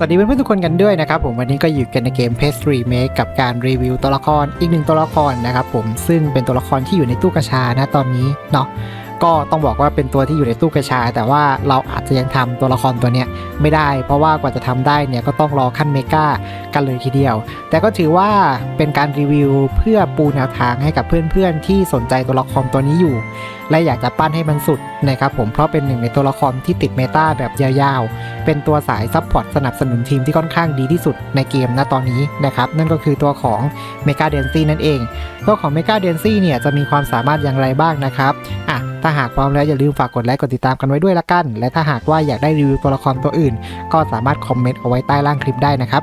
สวัสดีเพื่อนๆทุกคนกันด้วยนะครับผมวันนี้ก็อยู่กันในเกม p a s t Remake กับการรีวิวตัวละครอีกหนึ่งตัวละครนะครับผมซึ่งเป็นตัวละครที่อยู่ในตู้กระชานะตอนนี้เนาะก็ต้องบอกว่าเป็นตัวที่อยู่ในตู้กระชา แต่ว่าเราอาจจะยังทำตัวละครตัวเนี้ยไม่ได้ เพราะว่ากว่าจะทำได้เนี่ยก็ต้องรอขั้นเมกากันเลยทีเดียว แต่ก็ถือว่าเป็นการรีวิวเพื่อปูแนวทางให้กับเพื่อนๆ ที่สนใจตัวละครตัวนี้อยู่ และอยากจะปั้นให้มันสุดนะครับผมเพราะเป็นหนึ่งในตัวละครที่ติดเมตาแบบยาวๆ เป็นตัวสายซัพพอร์ตสนับสนุนทีมที่ค่อนข้างดีที่สุดในเกมณตอนนี้นะครับนั่นก็คือตัวของเมกาเดนซี่นั่นเอง ตัวของเมกาเดนซี่เนี่ยจะมีความสามารถอย่างไรบ้างนะครับอะถ้าหากพร้อมแล้วอย่าลืมฝากกดไลค์กดติดตามกันไว้ด้วยละกัน และถ้าหากว่าอยากได้รีวิวตัวละครตัวอื่น ก็สามารถคอมเมนต์เอาไว้ใต้ล่างคลิปได้นะครับ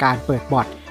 การเปิดบอท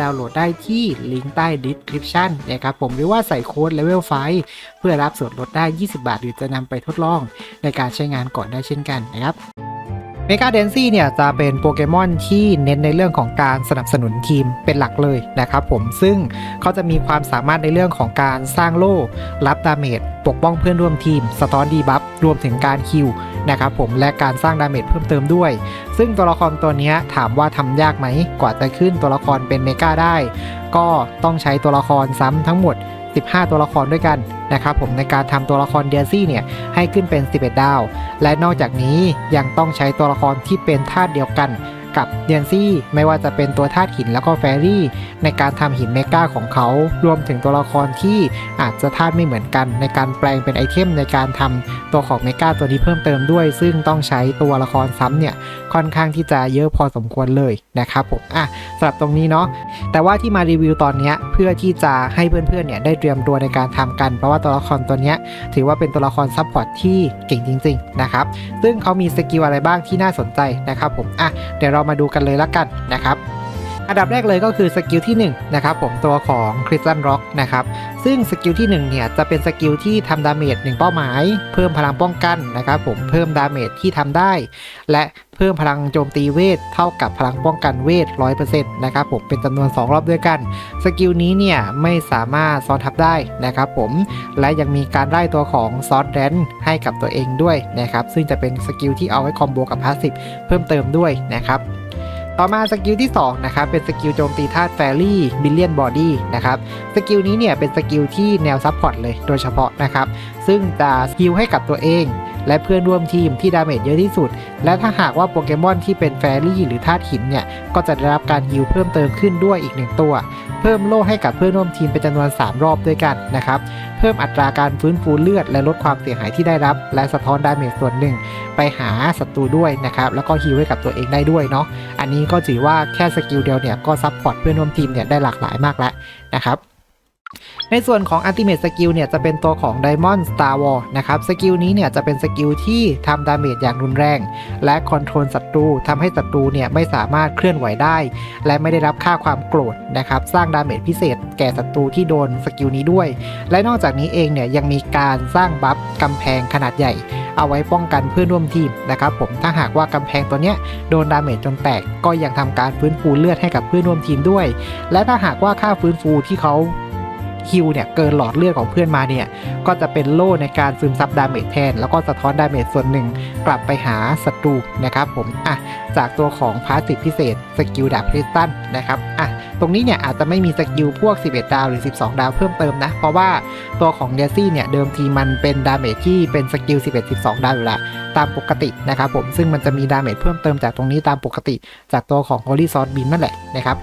ดาวน์โหลดได้ที่ลิงก์ใต้ description นะครับผมหรือว่าใส่โค้ด level 5เพื่อรับส่วนลดได้ 20 บาท หรือจะนำไปทดลองในการใช้งานก่อนได้เช่นกันนะครับเมกาเดนซี่เนี่ยจะเป็นโปเกมอนที่เน้นในเรื่องของการสนับสนุนทีมเป็นหลักเลยนะครับผมซึ่งเขาจะมีความสามารถในเรื่องของการสร้างโล่รับดาเมจปกป้องเพื่อนร่วมทีมสตอนดีบัฟ รวมถึงการคิวนะครับผมและการสร้างดาเมจเพิ่มเติมด้วย ซึ่งตัวละครตัวนี้ถามว่าทำยากไหมกว่าจะขึ้นตัวละครเป็นเมกาได้ ก็ต้องใช้ตัวละครซ้ำทั้งหมด 15 ตัวละครด้วยกันนะครับผมในการทำตัวละครเดียซี่เนี่ยให้ขึ้นเป็น 11 ดาว และนอกจากนี้ยังต้องใช้ตัวละครที่เป็นธาตุเดียวกัน กับเดียนซี่ไม่ว่าจะเป็นตัวธาตุหินแล้วก็แฟรี่ ในการทำหินเมกาของเขา รวมถึงตัวละครที่อาจจะธาตุไม่เหมือนกัน ในการแปลงเป็นไอเทมในการทำตัวของเมกาตัวนี้เพิ่มเติมด้วย ซึ่งต้องใช้ตัวละครซ้ำเนี่ยค่อนข้างที่จะเยอะพอสมควรเลยนะครับผมอะสำหรับตรงนี้เนาะแต่ว่าที่มารีวิวตอนนี้เพื่อที่จะให้เพื่อนๆเนี่ยได้เตรียมตัวในการทำกัน เพราะว่าตัวละครตัวเนี้ยถือว่าเป็นตัวละครซัพพอร์ตที่เก่งจริง ๆ นะครับ ซึ่งเขามีสกิลอะไรบ้างที่น่าสนใจนะครับผมอะเดี๋ยวเรามาดูกันเลยละกันนะครับ อันดับแรกเลยก็คือสกิลที่1นะครับผมตัวของคริสตันร็อกนะครับซึ่งสกิลที่1เนี่ยจะเป็นสกิลที่ทำดาเมจ1เป้าหมาย เพิ่มพลังป้องกันนะครับผมเพิ่มดาเมจที่ทำได้ และเพิ่มพลังโจมตีเวทเท่ากับพลังป้องกันเวท 100%นะครับผมเป็นจำนวน 2 รอบด้วยกัน สกิลนี้เนี่ยไม่สามารถซ้อนทับได้นะครับผมและยังมีการไล่ตัวของซอสแดนให้กับตัวเองด้วยนะครับซึ่งจะเป็นสกิลที่เอาไว้คอมโบกับพาสซีฟเพิ่มเติมด้วยนะครับ ต่อมาสกิลที่2นะครับเป็นสกิลโจมตีธาตุแฟรี่บิลเลียนบอดี้นะครับสกิลนี้เนี่ยเป็นสกิลที่แนวซับพอร์ตเลยโดยเฉพาะนะครับซึ่งจะฮิลให้กับตัวเอง และเพื่อนร่วมทีมที่ดาเมจเยอะที่สุด และถ้าหากว่าโปเกมอนที่เป็นแฟรี่หรือธาตุหินเนี่ย ก็จะได้รับการฮิลเพิ่มเติมขึ้นด้วยอีกหนึ่งตัว เพิ่มโล่ให้กับเพื่อนร่วมทีมเป็นจำนวน 3 รอบด้วยกันนะครับ เพิ่มอัตราการฟื้นฟูเลือด และลดความเสียหายที่ได้รับ และสะท้อนดาเมจส่วนหนึ่ง ไปหาศัตรูด้วยนะครับ แล้วก็ฮิลให้กับตัวเองได้ด้วยเนาะ อันนี้ก็ถือว่าแค่สกิลเดียวเนี่ยก็ซัพพอร์ตเพื่อนร่วมทีมเนี่ยได้หลากหลายมากแล้วนะครับ ในส่วนของ Ultimate Skill เนี่ยจะเป็นตัวของ Diamond Star War นะครับ สกิลนี้เนี่ยจะเป็นสกิลที่ทำดาเมจอย่างรุนแรง และคอนโทรลศัตรูทำให้ศัตรูเนี่ยไม่สามารถเคลื่อนไหวได้ และไม่ได้รับค่าความโกรธนะครับ สร้างดาเมจพิเศษแก่ศัตรูที่โดนสกิลนี้ด้วย และนอกจากนี้เองเนี่ยยังมีการสร้างบัฟกำแพงขนาดใหญ่ เอาไว้ป้องกันเพื่อนร่วมทีมนะครับผมถ้าหากว่ากำแพงตัวเนี้ยโดนดาเมจจนแตกก็ยังทำการฟื้นฟูเลือดให้กับเพื่อนร่วมทีมด้วย และถ้าหากว่าค่าฟื้นฟูที่เขา ฮิลเนี่ยเกินหลอดเลือดของเพื่อนมาเนี่ยก็จะเป็นโล่ในการซึมซับดาเมจแทน แล้วก็สะท้อนดาเมจส่วนหนึ่งกลับไปหาศัตรูนะครับผมอะจากตัวของพาสซีฟพิเศษสกิลดาบคริสตัลนะครับอะตรงนี้เนี่ยอาจจะไม่มีสกิลพวก 11 ดาวหรือ 12 ดาวเพิ่มเติมนะ เพราะว่าตัวของเดซี่เนี่ยเดิมทีมันเป็นดาเมจที่เป็นสกิล 11 12 ดาวอยู่ละตามปกตินะครับผมซึ่งมันจะมีดาเมจเพิ่มเติมจากตรงนี้ตามปกติ จากตัวของ Holy Sword Beam นั่นแหละนะครับ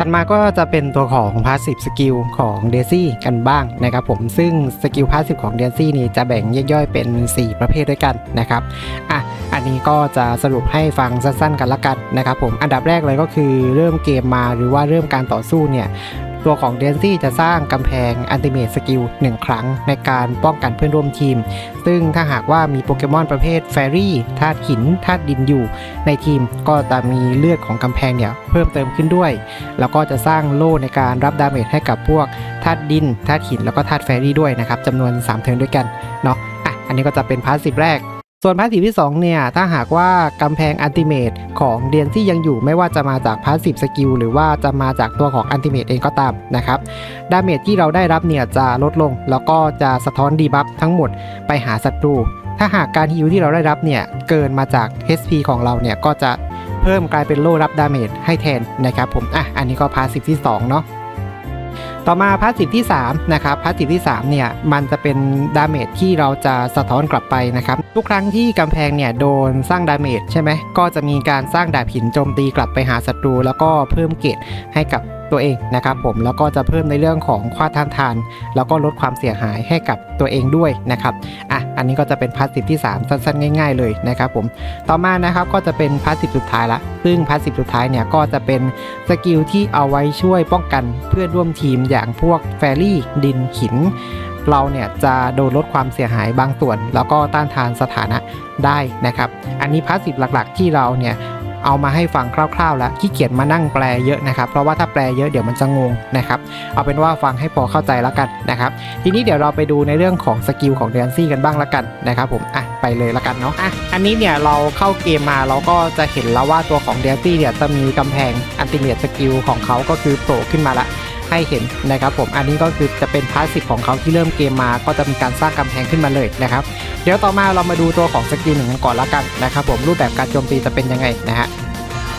ถัดมาก็จะเป็นตัวของพาสซีฟสกิลของเดซี่กันบ้างนะครับผมซึ่งสกิลพาสซีฟของเดซี่นี่จะแบ่งแยกย่อยเป็น 4 ประเภทด้วยกันนะครับอะอันนี้ก็จะสรุปให้ฟังสั้นๆกันละกันนะครับผมอันดับแรกเลยก็คือเริ่มเกมมาหรือว่าเริ่มการต่อสู้เนี่ย ตัวของเดนซี่จะสร้างกำแพงอันติเม e สกิล1ครั้งในการป้องกันเพื่อนร่วมทีม ซึ่งถ้าหากว่ามีโปเกมอนประเภทแฟรี่ธาตุหินธาตุดินอยู่ ในทีมก็จะมีเลือดของกำแพงเนี่ยเพิ่มเติมขึ้นด้วย แล้วก็จะสร้างโล่ในการรับดาเมจให้กับพวกธาตุดินธาตุหินแล้วก็ธาตุแฟรี่ด้วยนะครับจำนวน3เทิร์นด้วยกันเนาะอะอันนี้ก็จะเป็นพาสซีฟแรก ส่วนพาสซีฟที่2เนี่ย ถ้าหากว่ากำแพงอันติเมตของเดียนที่ยังอยู่ไม่ว่าจะมาจากพาสซีฟสกิลหรือว่าจะมาจากตัวของอันติเมตเองก็ตามนะครับ ดาเมจที่เราได้รับเนี่ยจะลดลง แล้วก็จะสะท้อนดีบัฟทั้งหมดไปหาศัตรู ถ้าหากการฮิวที่เราได้รับเนี่ย เกินมาจาก HP ของเราเนี่ย ก็จะเพิ่มกลายเป็นโล่รับดาเมจให้แทนนะครับผม อะ อันนี้ก็พาสซีฟที่2เนาะ ต่อมาพาสซีฟที่3นะครับพาสซีฟที่3เนี่ยมันจะเป็นดาเมจที่เราจะสะท้อนกลับไปนะครับทุกครั้งที่กำแพงเนี่ยโดนสร้างดาเมจใช่ไหมก็จะมีการสร้างดาบหินโจมตีกลับไปหาศัตรู แล้วก็เพิ่มเกรดให้กับ ตัวเองนะครับผมแล้วก็จะเพิ่มในเรื่องของความทานทาน แล้วก็ลดความเสียหายให้กับตัวเองด้วยนะครับอะอันนี้ก็จะเป็นพาสซีฟที่ 3 สั้นๆ ง่าย ๆเลยนะครับผมต่อมานะครับก็จะเป็นพาสซีฟสุดท้ายละซึ่งพาสซีฟสุดท้ายเนี่ยก็จะเป็นสกิลที่เอาไว้ช่วยป้องกันเพื่อนร่วมทีมอย่างพวกแฟรี่ดินหินเราเนี่ยจะโดนลดความเสียหายบางส่วน แล้วก็ต้านทานสถานะได้นะครับ อันนี้พาสซีฟหลักๆ ที่เราเนี่ย เอามาให้ฟังคร่าวๆ แล้วขี้เกียจมานั่งแปลเยอะนะครับ เพราะว่าถ้าแปลเยอะเดี๋ยวมันจะงงนะครับเอาเป็นว่าฟังให้พอเข้าใจแล้วกันนะครับ ทีนี้เดี๋ยวเราไปดูในเรื่องของสกิลของเดนซี่กันบ้างละกันนะครับผมอะไปเลยละกันเนาะอะอันนี้เนี่ยเราเข้าเกมมาเราก็จะเห็นแล้วว่าตัวของเดนซี่เนี่ยจะมีกำแพงอันติเมตสกิลของเขาก็คือโผล่ขึ้นมาละ ให้เห็นนะครับผมอันนี้ก็คือจะเป็นพาสซีฟของเขาที่เริ่มเกมมา ก็จะมีการสร้างกำแพงขึ้นมาเลยนะครับเดี๋ยวต่อมาเรามาดูตัวของสกิลหนึ่งกันก่อนละกันนะครับผมรูปแบบการโจมตีจะเป็นยังไงนะฮะ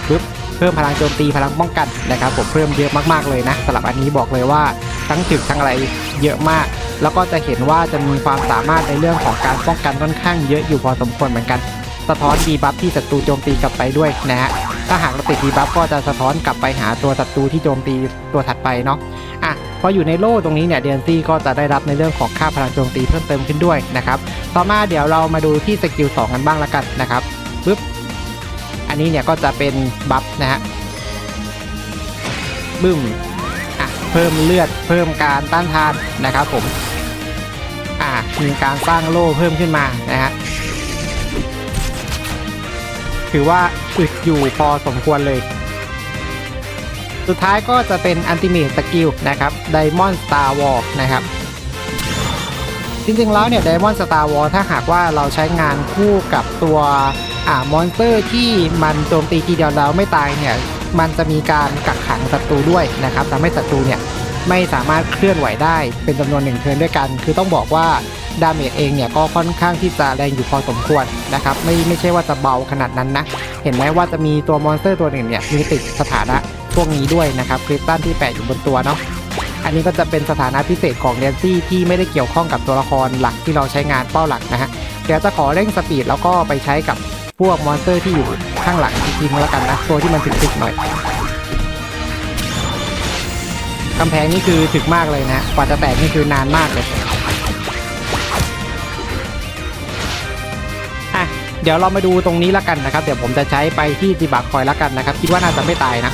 ปึ๊บเพิ่มพลังโจมตีพลังป้องกันนะครับผมเพิ่มเยอะมากๆเลยนะสำหรับอันนี้บอกเลยว่าทั้งถึกทั้งอะไรเยอะมาก แล้วก็จะเห็นว่าจะมีความสามารถในเรื่องของการป้องกันค่อนข้างเยอะอยู่พอสมควรเหมือนกัน สะท้อนดีบัฟที่ศัตรูโจมตีกลับไปด้วยนะฮะ ถ้าหากเราติดดีบัฟก็จะสะท้อนกลับไปหาตัวศัตรูที่โจมตีตัวถัดไปเนาะอะพออยู่ในโล่ตรงนี้เนี่ยเดียนซี่ก็จะได้รับในเรื่องของค่าพลังโจมตีเพิ่มเติมขึ้นด้วยนะครับต่อมาเดี๋ยวเรามาดูที่สกิล2กันบ้างละกันนะครับปึ๊บอันนี้เนี่ยก็จะเป็นบัฟนะฮะบึ้มอะเพิ่มเลือดเพิ่มการต้านทานนะครับผมอะมีการสร้างโล่เพิ่มขึ้นมานะฮะถือว่าอึด อยู่พอสมควรเลย สุดท้ายก็จะเป็นอันติเม e สกิลนะครับ Diamond Star Wall นะครับจริงๆแล้วเนี่ย Diamond Star Wall ถ้าหากว่าเราใช้งานคู่กับตัวอ่ามอนสเตอร์ที่มันโจมตีทีเดียวแล้วไม่ตายเนี่ยมันจะมีการกักขังศัตรูด้วยนะครับทำให้ศัตรูเนี่ย ไม่สามารถเคลื่อนไหวได้เป็นจำนวนหนึ่งเทิร์นด้วยกัน คือต้องบอกว่าดาเมจเองเนี่ยก็ค่อนข้างที่จะแรงอยู่พอสมควรนะครับไม่ไม่ใช่ว่าจะเบาขนาดนั้นนะ เห็นไหมว่าจะมีตัวมอนสเตอร์ตัวหนึ่งเนี่ยมีติดสถานะพวกนี้ด้วยนะครับคริสตัลที่แปะอยู่บนตัวเนาะอันนี้ก็จะเป็นสถานะพิเศษของเดนซี่ที่ไม่ได้เกี่ยวข้องกับตัวละครหลักที่เราใช้งานเป้าหลักนะฮะเดี๋ยวจะขอเร่งสปีดแล้วก็ไปใช้กับพวกมอนสเตอร์ที่อยู่ข้างหลังอีกทีนึงแล้วกันนะตัวที่มันถึกๆหน่อย กำแพงนี่คือถึกมากเลยนะกว่าจะแตกนี่คือนานมากเลยอะเดี๋ยวเรามาดูตรงนี้ละกันนะครับ เดี๋ยวผมจะใช้ไปที่ดีบักคอยละกันนะครับ คิดว่าน่าจะไม่ตายนะ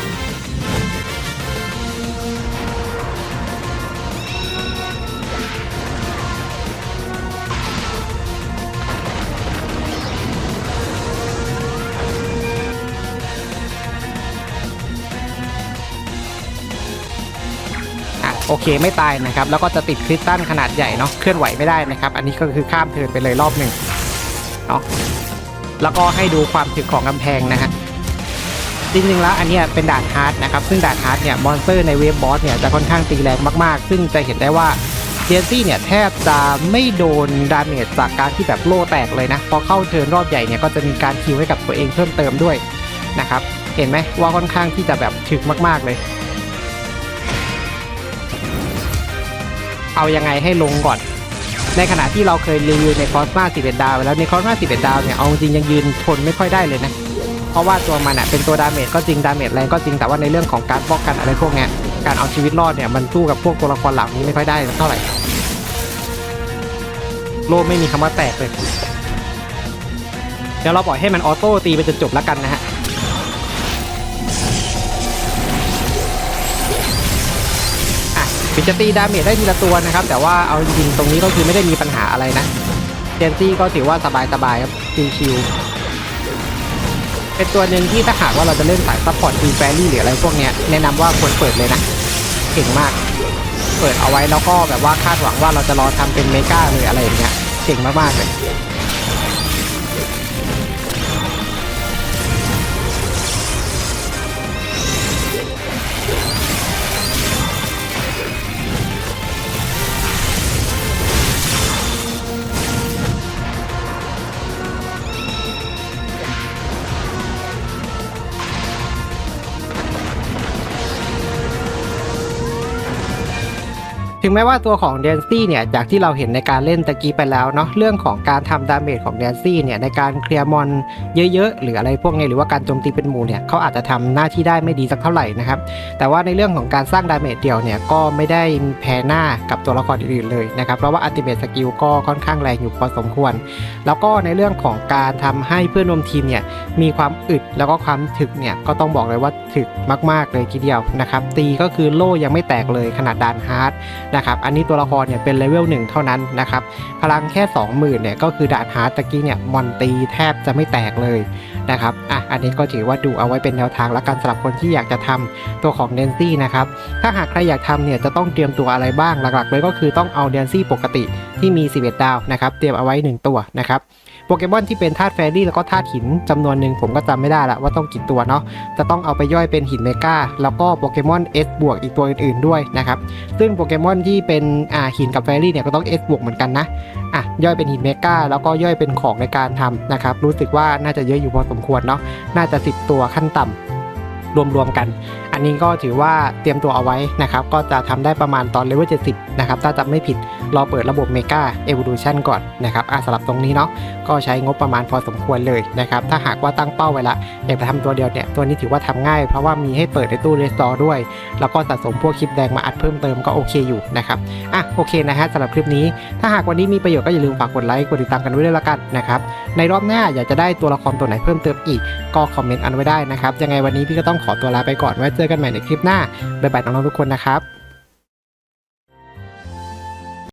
เคไม่ตายนะครับ แล้วก็จะติดคริสตัลขนาดใหญ่เนาะ เคลื่อนไหวไม่ได้นะครับ อันนี้ก็คือข้ามเทินไปเลยรอบหนึ่งเนาะ แล้วก็ให้ดูความถึกของกำแพงนะฮะจริงๆแล้วอันนี้เป็นด่านฮาร์ดนะครับ ซึ่งด่านฮาร์ดเนี่ยมอนสเตอร์ในเวฟบอสเนี่ยจะค่อนข้างตีแรงมากๆ ซึ่งจะเห็นได้ว่าเดนซี่เนี่ยแทบจะไม่โดนดาเมจจากการที่แบบโล่แตกเลยนะ พอเข้าเทิร์นรอบใหญ่เนี่ยก็จะมีการคิวให้กับตัวเองเพิ่มเติมด้วยนะครับ เห็นไหมว่าค่อนข้างที่จะแบบถึกมากๆเลย เอายังไงให้ลงก่อน ในขณะที่เราเคยรีวิวในคอสมา11ดดาวแล้วในคอสมา11ดดาวเนี่ยเอาจริงยังยืนทนไม่ค่อยได้เลยนะ เพราะว่าตัวมันอะเป็นตัวดาเมจก็จริงดาเมจแรงก็จริงแต่ว่าในเรื่องของการป้องกันอะไรพวกเนี้ยการเอาชีวิตรอดเนี่ยมันสู้กับพวกตัวละครเหล่านี้ไม่ค่อยได้เท่าไหร่โลไม่มีคำว่าแตกเลยเดี๋ยวเราปล่อยให้มันออโต้ตีไปจนจบแล้วกันนะฮะ อะถึงจตีดาเมจได้ทีละตัวนะครับ แต่ว่าเอาจริงๆตรงนี้ก็คือไม่ได้มีปัญหาอะไรนะเจนซี่ก็ถือว่าสบายๆครับชิวๆเป็นตัวหนึ่งที่ถ้าหากว่าเราจะเล่นสายซัพพอร์ตทีแฟรี่หรืออะไรพวกเนี้ยแนะนำว่าควรเปิดเลยนะเก่งมาก เปิดเอาไว้แล้วก็แบบว่าคาดหวังว่าเราจะรอทำเป็นเมกาเลยอะไรอย่างเงี้ยเก่งมากๆเลย ถึงแม้ว่าตัวของเดนซี่เนี่ยจากที่เราเห็นในการเล่นตะกี้ไปแล้วเนาะเรื่องของการทำดาเมจของเดนซี่เนี่ยในการเคลียร์มอนเยอะๆ หรืออะไรพวกนี้หรือว่าการโจมตีเป็นหมู่เนี่ยเขาอาจจะทำหน้าที่ได้ไม่ดีสักเท่าไหร่นะครับแต่ว่าในเรื่องของการสร้างดาเมจเดียวเนี่ยก็ไม่ได้แพ้หน้ากับตัวละครอื่นๆเลยนะครับเพราะว่าอัติเมตสกิลก็ค่อนข้างแรงอยู่พอสมควร แล้วก็ในเรื่องของการทำให้เพื่อนร่วมทีมเนี่ยมีความอึดแล้วก็ความถึกเนี่ยก็ต้องบอกเลยว่าถึกมาก ๆเลยทีเดียวนะครับตีก็คือโล่ยังไม่แตกเลยขนาดดานฮาร์ดนะครับอันนี้ตัวละครเนี่ยเป็นเลเวลหนึ่งเท่านั้นนะครับพลังแค่ 20,000เนี่ยก็คือดาดฮาร์ตะกี้เนี่ยมอนตีแทบจะไม่แตกเลยนะครับอะอันนี้ก็ถือว่าดูเอาไว้เป็นแนวทางและกันสำหรับคนที่อยากจะทำตัวของเดนซี่นะครับถ้าหากใครอยากทำเนี่ยจะต้องเตรียมตัวอะไรบ้างหลักๆเลยก็คือต้องเอาเดนซี่ปกติที่มี 11 ดาวนะครับเตรียมเอาไว้ 1 ตัวนะครับ โปเกมอนที่เป็นธาตุแฟรี่แล้วก็ธาตุหินจำนวนหนึ่งผมก็จำไม่ได้ละว่าต้องกี่ตัวเนาะจะต้องเอาไปย่อยเป็นหินเมกาแล้วก็โปเกมอน S บวกอีกตัวอื่นๆด้วยนะครับซึ่งโปเกมอนที่เป็นอ่าหินกับแฟรี่เนี่ยก็ต้อง S บวกเหมือนกันนะอะย่อยเป็นหินเมกาแล้วก็ย่อยเป็นของในการทำนะครับรู้สึกว่าน่าจะเยอะอยู่พอสมควรเนาะน่าจะ 10 ตัวขั้นต่ำรวมๆกัน อันนี้ก็ถือว่าเตรียมตัวเอาไว้นะครับ ก็จะทำได้ประมาณตอนเลเวล70 นะครับ ถ้าจำไม่ผิด รอเปิดระบบเมกาเอ o ว u ชันก่อนนะครับอะสำหรับตรงนี้เนาะ ก็ใช้งบประมาณพอสมควรเลยนะครับ ถ้าหากว่าตั้งเป้าไว้ละ อยากจะทำตัวเดียวเนี่ย ตัวนี้ถือว่าทำง่าย เพราะว่ามีให้เปิดในตู้เรสตอร์ด้วย แล้วก็สะสมพวกคลิปแดงมาอัดเพิ่มเติมก็โอเคอยู่นะครับ อะโอเคนะฮะสำหรับคลิปนี้ ถ้าหากวันนี้มีประโยชน์ก็อย่าลืมฝากกดไลค์ กดติดตามกันไว้ด้วยละกันนะครับ ในรอบหน้าอยากจะได้ตัวละครตัวไหนเพิ่มเติมอีก ก็คอมเมนต์อันไว้ได้นะครับ ยังไงวันนี้พี่ก็ต้องขอตัวลาไปก่อนไว้เจอกันใหม่ในคลิปหน้าบ๊ายบายน้องๆทุกคนนะครับ